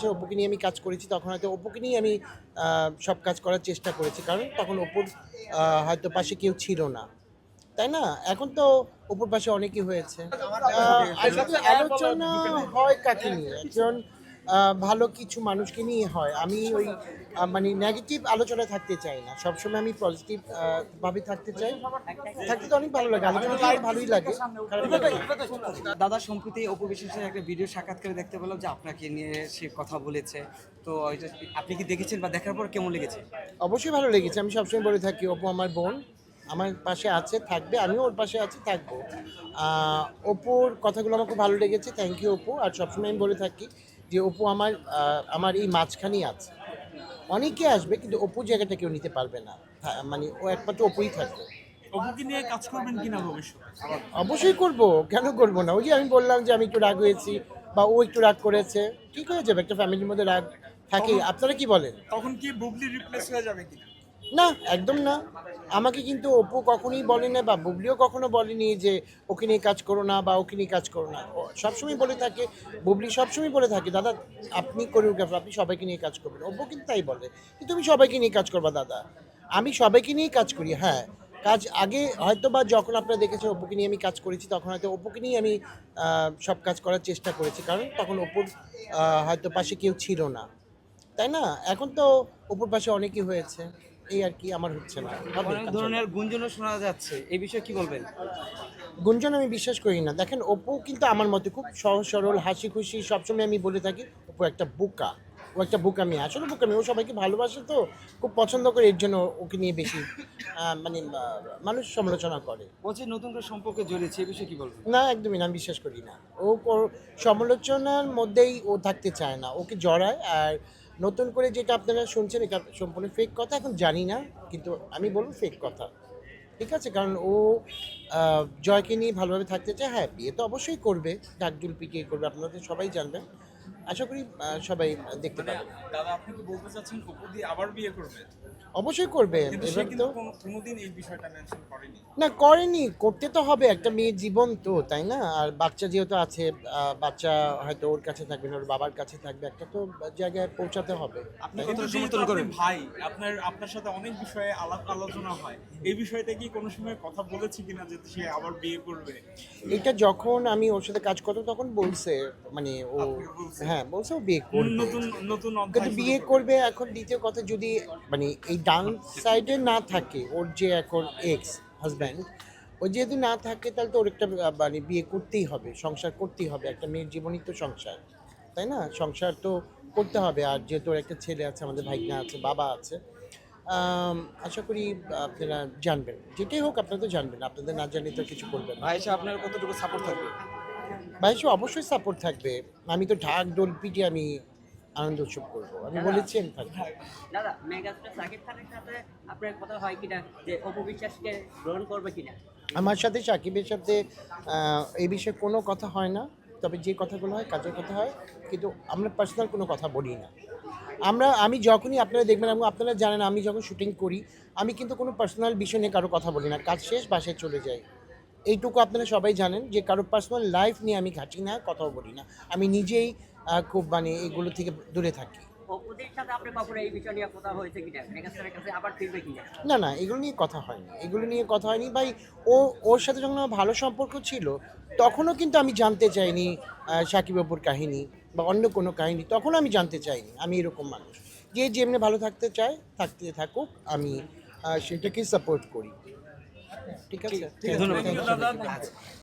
হচ্ছে অপুকে নিয়ে আমি কাজ করেছি তখন হয়তো ওপোকে নিয়ে আমি আহ, সব কাজ করার চেষ্টা করেছি। কারণ তখন ওপোর আহ, হয়তো পাশে কেউ ছিল না। তাই না? এখন তো ওপর পাশে অনেকই হয়েছে। আলোচনা হয় কাকে নিয়ে? একজন ভালো কিছু মানুষকে নিয়ে হয়। আমি ওই মানে নেগেটিভ আলোচনা থাকতে চাই না। সবসময় আমি পজিটিভ ভাবে থাকতে চাই। থাকতে তো অনেক ভালো লাগে। আলোচনা করতে ভালোই লাগে। দাদা সম্প্রতি অপু বিশ্বাসের একটা ভিডিও সাক্ষাৎকারে দেখতে পেলাম যে আপনাকে নিয়ে সে কথা বলেছে। তো আপনি কি দেখেছেন বা দেখার পর কেমন লেগেছে? অবশ্যই ভালো লেগেছে। আমি সবসময় বলে থাকি অপু আমার বোন আমার পাশে আছে থাকবে। আমিও ওর পাশে আছি থাকব। অপুর কথাগুলো আমার খুব ভালো লেগেছে। Thank you Apu. আর সবসময় আমি বলে থাকি যে অপু আমার আমার এই মাঝখানেই আছে। অনেকে আসবে কিন্তু অপু জায়গাটা কেউ নিতে পারবে না। হ্যাঁ, মানে ও একমাত্র অপুই থাকবে। অপুকে নিয়ে কাজ করবেন কিনা ভবিষ্যতে? আবার অবশ্যই করব। কেন করব না? ওই যে আমি বললাম যে আমি একটু রাগ হয়েছি বা ও একটু রাগ করেছে। ঠিক হয়ে যাবে একটা ফ্যামিলির মধ্যে রাগ থাকে। আপনারা কি বলেন? তখন কি বুবলি রিপ্লেস হয়ে যাবে কিনা? না, একদম না। আমাকে কিন্তু অপু কখনোই বলেনি বা বুবলিও কখনো বলেনি যে ওকে নিয়ে কাজ করো না বা ওকে নিয়ে কাজ করো না। সবসময় বলে থাকে, বুবলি সবসময় বলে থাকে, দাদা, আপনি কোরিওগ্রাফার আপনি সবাইকে নিয়ে কাজ করবেন। অপু কিন্তু তাই বলে কিন্তু তুমি সবাইকে নিয়ে কাজ করবা, দাদা? আমি সবাইকে নিয়েই কাজ করি হ্যাঁ। কাজ আগে হয়তো বা যখন আপনারা দেখেছেন অপুকে নিয়ে আমি কাজ করেছি, তখন হয়তো অপুকে নিয়ে আমি সব কাজ করার চেষ্টা করেছি। কারণ তখন অপুর হয়তো পাশে কেউ ছিল না। তাই না? এখন তো অপুর পাশে অনেকই হয়েছে। এই আর কি আমার হচ্ছে না। অনেক ধরনের গুঞ্জনও শোনা যাচ্ছে। এই বিষয়ে কি বলবেন? গুঞ্জন আমি বিশ্বাস করি না। দেখেন অপু কিন্তু আমার মতে খুব সহজ সরল হাসি খুশি সবসময় আমি বলে থাকি অপু একটা বুকা। ও একটা বুকামি। আসলে বুকামি ও সবাইকে ভালোবাসে তো খুব পছন্দ করে এর জন্য ওকে নিয়ে বেশি মানে মানুষ সমালোচনা করে। বলছে নতুন করে সম্পর্কে জড়িয়েছে এই বিষয়ে কি বলবেন? না একদমই না আমি বিশ্বাস করি না। ও সমালোচনার মধ্যেই ও থাকতে চায় না। ওকে জড়ায় আর নতুন করে যেটা আপনারা শুনছেন, এটা সম্পূর্ণ ফেক কথা, এখন জানি না, কিন্তু আমি বলব ফেক কথা। ঠিক আছে? কারণ ও জয়কে নিয়ে ভালোভাবে থাকতে চায় হ্যাঁ বিয়ে তো অবশ্যই করবে, ডাকডুল পিটিয়ে করবে আপনারা তো সবাই জানবেন আশা করি সবাই দেখতে পাবেন দাদা আপনি কি বলতে চাচ্ছেন অপু দিয়ে আবার বিয়ে করবে? অবশ্যই করবে। এবার তো কোনোদিন এই বিষয়টা মেনশন করেনি। না করেনি। করতে তো হবে। একটা মেয়ের জীবন তো তাই না? আর বাচ্চা যেহেতু আছে বাচ্চা হয়তো ওর কাছে থাকবে না ওর বাবার কাছে থাকবে। একটা তো জায়গায় পৌঁছাতে হবে। আপনি কতটা সমর্থন করেন। ভাই আপনার আপনার সাথে অনেক বিষয়ে আলাপ আলোচনা হয়। এই বিষয়টা কি কোনো সময় কথা বলেছি কিনা যে সে আবার বিয়ে করবে? এটা যখন আমি ওর সাথে কাজ করতাম তখন বলছে মানে ও বলছে? হ্যাঁ বলছে ও বিয়ে করবে। নতুন নতুন কিন্তু বিয়ে করবে। এখন দ্বিতীয় কথা যদি মানে এই ডান সাইডে না থাকে ওর যে এখন এক্স হাজব্যান্ড ও যেহেতু না থাকে তাহলে তো ওর একটা মানে বিয়ে করতেই হবে সংসার করতেই হবে একটা মেয়ের জীবনই তো সংসার তাই না? সংসার তো করতে হবে আর যেহেতু ওর একটা ছেলে আছে আমাদের ভাইনা আছে বাবা আছে আশা করি আপনারা জানবেন। যেটাই হোক আপনারা তো জানবেন আপনাদের না জানলে তো কিছু করবেন ভাই সাহেব আপনার কতটুকু সাপোর্ট থাকবে? ভাই সে অবশ্যই সাপোর্ট থাকবে। আমি তো ঢাক ডোল পিটিয়ে আমি আনন্দ উৎসব করব। আমি বলেছি আমি থাকব। দাদা মেগাস্টার সাকিব খানের সাথে আপনার কথা হয় কিনা? যে অপু বিশ্বাসকে গ্রহণ করবে কিনা? আমার সাথে সাকিবের সাথে এই বিষয়ে কোনো কথা হয় না। তবে যে কথাগুলো হয় কাজের কথা হয় কিন্তু আমরা পার্সোনাল কোনো কথা বলি না। আমরা আমি যখনই আপনারা দেখবেন এবং আপনারা জানেন আমি যখন শুটিং করি আমি কিন্তু কোনো পার্সোনাল বিষয় নিয়ে কারও কথা বলি না। কাজ শেষ বাসায় চলে যাই। এইটুকু আপনারা সবাই জানেন যে কারোর পার্সোনাল লাইফ নিয়ে আমি ঘাঁটি না কথাও বলি না। আমি নিজেই খুব মানে এগুলো থেকে দূরে থাকি। না না এগুলো নিয়ে কথা হয়নি। এগুলো নিয়ে কথা হয়নি ভাই ও ওর সাথে যখন আমার ভালো সম্পর্ক ছিল তখনও কিন্তু আমি জানতে চাইনি সাকিব বাবুর কাহিনী বা অন্য কোনো কাহিনী তখন আমি জানতে চাইনি আমি এরকম মানুষ। যে যেমনি ভালো থাকতে চায় থাকতে থাকুক আমি সেটাকে সাপোর্ট করি। ঠিক আছে? ধন্যবাদ.